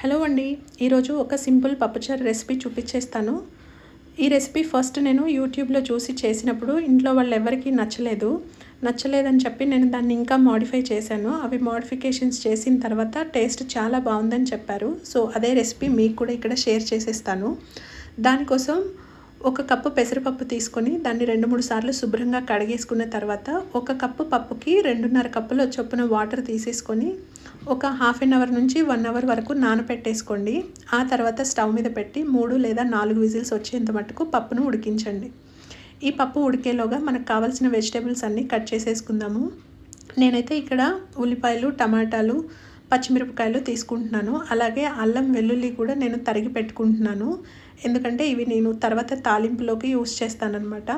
Hello అండి. ఈరోజు ఒక సింపుల్ పప్పుచారు రెసిపీ చూపించేస్తాను. ఈ రెసిపీ ఫస్ట్ నేను యూట్యూబ్లో చూసి చేసినప్పుడు ఇంట్లో వాళ్ళు ఎవరికీ నచ్చలేదు. నచ్చలేదని చెప్పి నేను దాన్ని ఇంకా మాడిఫై చేశాను. అవి మాడిఫికేషన్స్ చేసిన తర్వాత టేస్ట్ చాలా బాగుందని చెప్పారు. సో అదే రెసిపీ మీకు కూడా ఇక్కడ షేర్ చేసేస్తాను. దానికోసం ఒక కప్పు పెసరపప్పు తీసుకొని దాన్ని రెండు మూడు సార్లు శుభ్రంగా కడిగేసుకున్న తర్వాత ఒక కప్పు పప్పుకి రెండున్నర కప్పుల చొప్పున వాటర్ తీసేసుకొని ఒక హాఫ్ అన్ అవర్ నుంచి వన్ అవర్ వరకు నానపెట్టేసుకోండి. ఆ తర్వాత స్టవ్ మీద పెట్టి మూడు లేదా నాలుగు విజిల్స్ వచ్చేంత మటుకు పప్పును ఉడికించండి. ఈ పప్పు ఉడికేలోగా మనకు కావాల్సిన వెజిటేబుల్స్ అన్నీ కట్ చేసేసుకుందాము. నేనైతే ఇక్కడ ఉల్లిపాయలు టమాటాలు పచ్చిమిరపకాయలు తీసుకుంటున్నాను. అలాగే అల్లం వెల్లుల్లి కూడా నేను తరిగి పెట్టుకుంటున్నాను. ఎందుకంటే ఇవి నేను తర్వాత తాలింపులోకి యూస్ చేస్తానన్నమాట.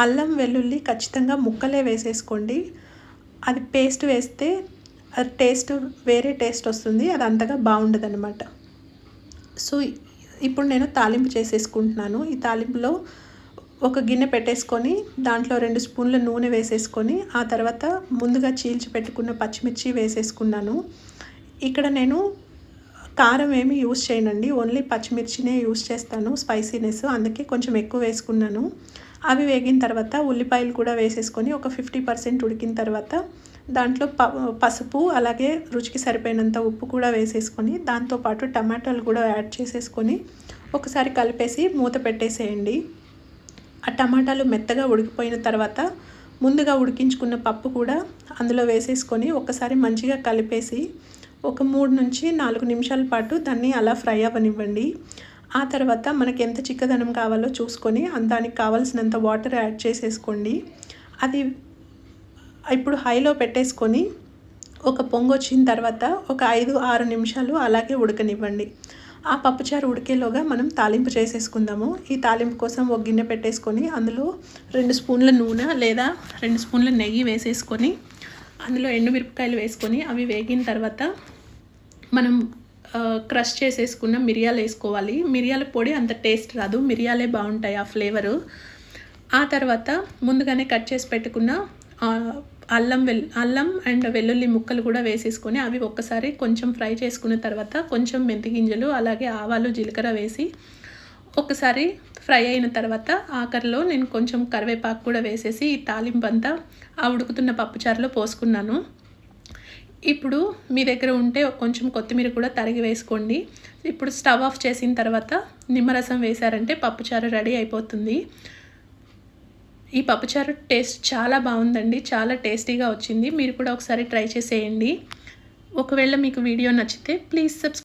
అల్లం వెల్లుల్లి ఖచ్చితంగా ముక్కలే వేసేసుకోండి. అది పేస్ట్ వేస్తే అది టేస్ట్ వేరే టేస్ట్ వస్తుంది అది అంతగా బాగుండదు అనమాట సో ఇప్పుడు నేను తాలింపు చేసేసుకుంటున్నాను. ఈ తాలింపులో ఒక గిన్నె పెట్టేసుకొని దాంట్లో రెండు స్పూన్ల నూనె వేసేసుకొని ఆ తర్వాత ముందుగా చీల్చి పెట్టుకున్న పచ్చిమిర్చి వేసేసుకున్నాను. ఇక్కడ నేను కారం ఏమి యూస్ చేయనండి. ఓన్లీ పచ్చిమిర్చినే యూస్ చేస్తాను స్పైసీనెస్ అందుకే కొంచెం ఎక్కువ వేసుకున్నాను. అవి వేగిన తర్వాత ఉల్లిపాయలు కూడా వేసేసుకొని ఒక ఫిఫ్టీ పర్సెంట్ ఉడికిన తర్వాత దాంట్లో ప పసుపు అలాగే రుచికి సరిపోయినంత ఉప్పు కూడా వేసేసుకొని దాంతోపాటు టమాటాలు కూడా యాడ్ చేసేసుకొని ఒకసారి కలిపేసి మూత పెట్టేసేయండి. ఆ టమాటాలు మెత్తగా ఉడికిపోయిన తర్వాత ముందుగా ఉడికించుకున్న పప్పు కూడా అందులో వేసేసుకొని ఒకసారి మంచిగా కలిపేసి ఒక మూడు నుంచి నాలుగు నిమిషాల పాటు దాన్ని అలా ఫ్రై అవ్వనివ్వండి. ఆ తర్వాత మనకి ఎంత చిక్కదనం కావాలో చూసుకొని దానికి కావాల్సినంత వాటర్ యాడ్ చేసేసుకోండి. అది ఇప్పుడు హైలో పెట్టేసుకొని ఒక పొంగు వచ్చిన తర్వాత ఒక ఐదు ఆరు నిమిషాలు అలాగే ఉడకనివ్వండి. ఆ పప్పుచారు ఉడికేలోగా మనం తాలింపు చేసేసుకుందాము. ఈ తాలింపు కోసం ఒక గిన్నె పెట్టేసుకొని అందులో రెండు స్పూన్ల నూనె లేదా రెండు స్పూన్ల నెయ్యి వేసేసుకొని అందులో ఎండుమిరపకాయలు వేసుకొని అవి వేగిన తర్వాత మనం క్రష్ చేసేసుకున్న మిరియాలు వేసుకోవాలి. మిరియాల పొడి అంత టేస్ట్ రాదు. మిరియాలే బాగుంటాయి ఆ ఫ్లేవరు. ఆ తర్వాత ముందుగానే కట్ చేసి పెట్టుకున్న అల్లం వెల్ అల్లం అండ్ వెల్లుల్లి ముక్కలు కూడా వేసేసుకొని అవి ఒక్కసారి కొంచెం ఫ్రై చేసుకున్న తర్వాత కొంచెం మెంతి గింజలు అలాగే ఆవాలు జీలకర్ర వేసి ఒకసారి ఫ్రై అయిన తర్వాత ఆఖరిలో నేను కొంచెం కరివేపాకు కూడా వేసేసి ఈ తాలింపు అంతా ఆ ఉడుకుతున్న పప్పుచారులో పోసుకున్నాను. ఇప్పుడు మీ దగ్గర ఉంటే కొంచెం కొత్తిమీర కూడా తరిగి వేసుకోండి. ఇప్పుడు స్టవ్ ఆఫ్ చేసిన తర్వాత నిమ్మరసం వేశారంటే పప్పుచారు రెడీ అయిపోతుంది. ఈ పప్పుచారు టేస్ట్ చాలా బాగుందండి చాలా టేస్టీగా వచ్చింది. మీరు కూడా ఒకసారి ట్రై చేసేయండి. ఒకవేళ మీకు వీడియో నచ్చితే ప్లీజ్ సబ్స్క్రైబ్